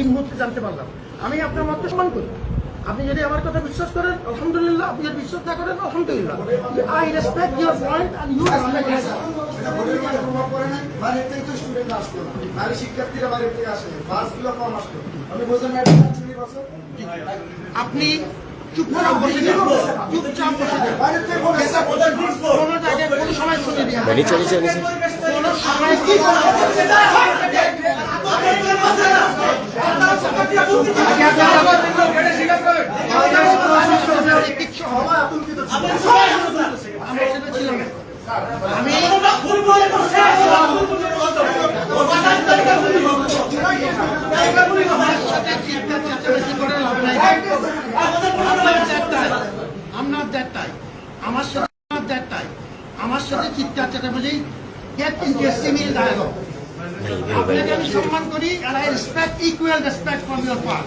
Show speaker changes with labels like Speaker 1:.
Speaker 1: এই মুহূর্তে জানতে পারলাম আমি আপনার মত সম্মান করি আপনি যদি আমার কথা বিশ্বাস করেন আলহামদুলিল্লাহ আপনি যদি বিশ্বাস না করেন আলহামদুলিল্লাহ I respect your point
Speaker 2: and you মানে আপনি
Speaker 1: আপনি চুপচাপ বসে চুপচাপ কোনো জায়গায় কোনো সময় শুনে দিয়ে কোনো সময় কি not that type. আমার সাথে that type. আমার সাথে চিৎকার চেঁচামেচি get interesting in dialogue. আপনাকে আমি সম্মান করি and I respect equal respect from your part.